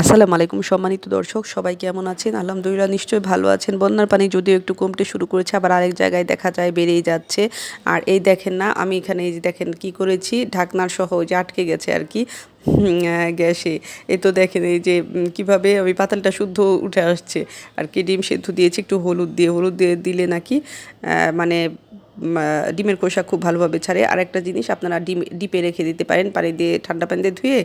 আসসালামু আলাইকুম সম্মানিত দর্শক, সবাই কেমন আছেন? আলহামদুলিল্লাহ নিশ্চয়ই ভালো আছেন। বন্যার পানি যদিও একটু কমতে শুরু করেছে, আবার আরেক জায়গায় দেখা যায় বেড়েই যাচ্ছে। আর এই দেখেন না, আমি এখানে এই যে দেখেন কি করেছি, ঢাকনার সহ যে আটকে গেছে আর কি গ্যাসে। এ তো দেখেন এই যে কীভাবে ওই পাতালটা শুদ্ধ উঠে আসছে। আর কি ডিম সেদ্ধ দিয়েছি, একটু হলুদ দিয়ে হলুদ দিয়ে দিলে নাকি মানে ডিমের খোসা খুব ভালোভাবে ছাড়ে। আর একটা জিনিস আপনারা ডিম, ডিপে রেখে দিতে পারেন, পানি দিয়ে ঠান্ডা পানি দিয়ে ধুয়ে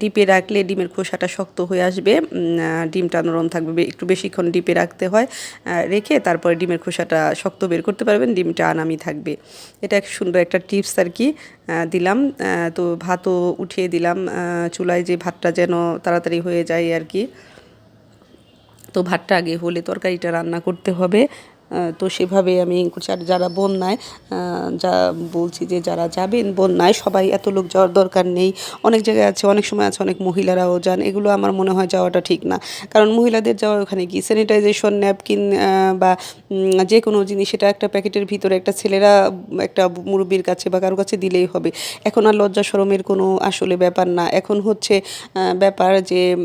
ডিপে রাখলে ডিমের খোসাটা শক্ত হয়ে আসবে। ডিমটা নরম থাকবে একটু বেশিক্ষণ ডিপে রাখতে হয় রেখে তারপরে ডিমের খোসাটা শক্ত বের করতে পারবেন, ডিমটা আনামি থাকবে। এটা এক সুন্দর একটা টিপস আর কি দিলাম। তো ভাতও উঠিয়ে দিলাম চুলায় যে ভাতটা যেন তাড়াতাড়ি হয়ে যায় আর কি। তো ভাতটা আগে হলে তরকারিটা রান্না করতে হবে। তো সেভাবে আমি যার- বন্যায় যা বলছি যে যারা যাবেন বন্যায়, সবাই এত লোক যাওয়ার দরকার নেই। অনেক জায়গায় আছে, অনেক সময় আছে, অনেক মহিলারাও যান। এগুলো আমার মনে হয় যাওয়াটা ঠিক না। কারণ মহিলাদের যাওয়া ওখানে কি? স্যানিটাইজেশন ন্যাপকিন বা যে কোনো জিনিস সেটা একটা প্যাকেটের ভিতরে একটা ছেলেরা, একটা মুরব্বীর কাছে বা কারও কাছে দিলেই হবে। এখন আর লজ্জা শরমের কোনো আসলে ব্যাপার না। এখন হচ্ছে ব্যাপার যে,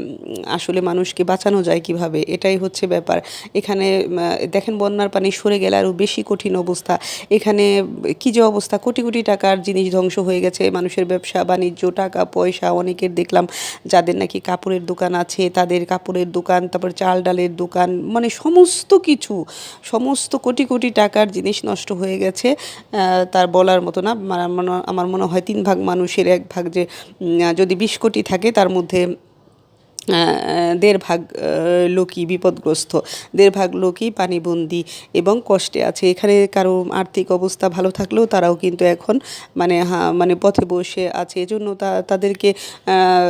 আসলে মানুষকে বাঁচানো যায় কীভাবে? এটাই হচ্ছে ব্যাপার। এখানে দেখেন বন্যার পানি সরে গেলে আরও বেশি কঠিন অবস্থা। এখানে কি যে অবস্থা? কোটি কোটি টাকার জিনিস ধ্বংস হয়ে গেছে। মানুষের ব্যবসা, বাণিজ্য, টাকা, পয়সা অনেকের দেখলাম যাদের নাকি কাপড়ের দোকান আছে, তাদের কাপড়ের দোকান, তারপর চাল ডালের দোকান মানে সমস্ত কিছু, সমস্ত কোটি কোটি টাকার জিনিস নষ্ট হয়ে গেছে। তার বলার মতো না। আমার মনে- হয় তিন ভাগ মানুষের, এক ভাগ যে যদি বিশ কোটি থাকে, তার মধ্যে দেড় ভাগ লোকই বিপদগ্রস্ত। দেড় ভাগ লোকই পানিবন্দি এবং কষ্টে আছে। এখানে কারও আর্থিক অবস্থা ভালো থাকলেও তারাও কিন্তু এখন মানে মানে পথে বসে আছে। এজন্য তা, তাদেরকে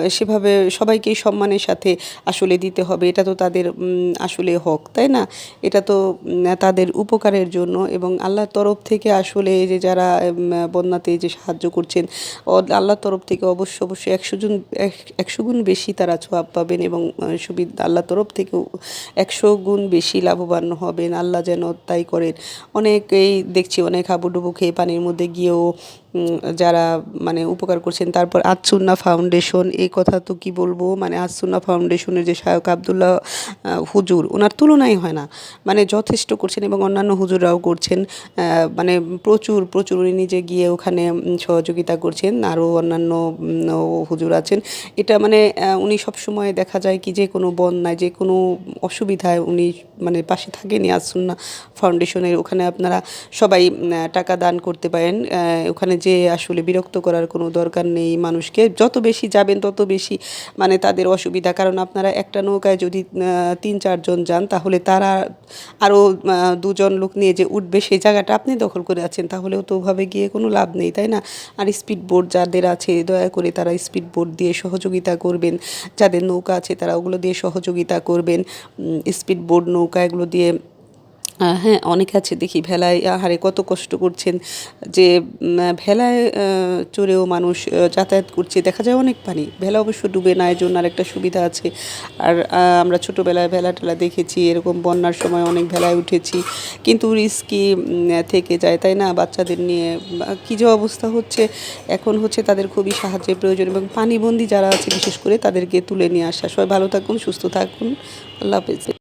সেভাবে সবাইকে সম্মানের সাথে আসলে দিতে হবে। এটা তো তাদের আসলে হক, তাই না? এটা তো তাদের উপকারের জন্য এবং আল্লাহর তরফ থেকে আসলে যে যারা বন্যাতে যে সাহায্য করছেন আল্লাহর তরফ থেকে অবশ্য অবশ্যই একশো জন, এক- একশো গুণ বেশি তারা ছোয়াব পাবেন এবং সুবিধ আল্লাহ তরফ থেকেও একশো গুণ বেশি লাভবান হবেন। আল্লাহ যেন তাই করেন। অনেকেই দেখছি অনেক হাবুডুবু খেয়ে পানির মধ্যে গিয়েও যারা মানে উপকার করছেন, তারপর আতসুন্না ফাউন্ডেশন, এই কথা তো কি বলব? মানে আতসুন্না ফাউন্ডেশনের যে শায়ক আবদুল্লাহ হুজুর ওনার তুলনাই হয় না। মানে যথেষ্ট করছেন এবং অন্যান্য হুজুররাও করছেন। মানে প্রচুর প্রচুর উনি নিজে গিয়ে ওখানে সহযোগিতা করছেন। আরও অন্যান্য হুজুর আছেন। এটা মানে উনি সবসময় দেখা যায় কি যে কোনো বন্যায়, যে কোনো অসুবিধায় উনি মানে পাশে থাকেনি আসুন্না ফাউন্ডেশনের। ওখানে আপনারা সবাই টাকা দান করতে পারেন। ওখানে যে আসলে বিরক্ত করার কোনো দরকার নেই মানুষকে। যত বেশি যাবেন, তত বেশি মানে তাদের অসুবিধা। কারণ আপনারা একটা নৌকায় যদি তিন চারজন যান, তাহলে তারা আরও দুজন লোক নিয়ে যে উঠবে সেই জায়গাটা আপনি দখল করে আছেন, তাহলেও তো ওভাবে গিয়ে কোনো লাভ নেই, তাই না? আর স্পিড বোট যাদের আছে, দয়া করে তারা স্পিড বোট দিয়ে সহযোগিতা করবেন। যাদের নৌকা আছে, তারা ওগুলো দিয়ে সহযোগিতা করবেন। স্পিড বোট নৌকা এগুলো দিয়ে হ্যাঁ অনেকে আছে। দেখি ভেলায়, আহারে কত কষ্ট করছেন যে ভেলায় চড়েও মানুষ যাতায়াত করছে। দেখা যায় অনেক পানি। ভেলা অবশ্য ডুবে না এর জন্য আরেকটা সুবিধা আছে। আর আমরা ছোটোবেলায় ভেলা টেলা দেখেছি, এরকম বন্যার সময় অনেক ভেলায় উঠেছি। কিন্তু রিস্কি থেকে যায়, তাই না? বাচ্চাদের নিয়ে কী যে অবস্থা হচ্ছে, এখন হচ্ছে তাদের খুবই সাহায্যের প্রয়োজন। এবং পানিবন্দী যারা আছে, বিশেষ করে তাদেরকে তুলে নিয়ে আসা। সবাই ভালো থাকুন, সুস্থ থাকুন। আল্লাহ হাফেজ।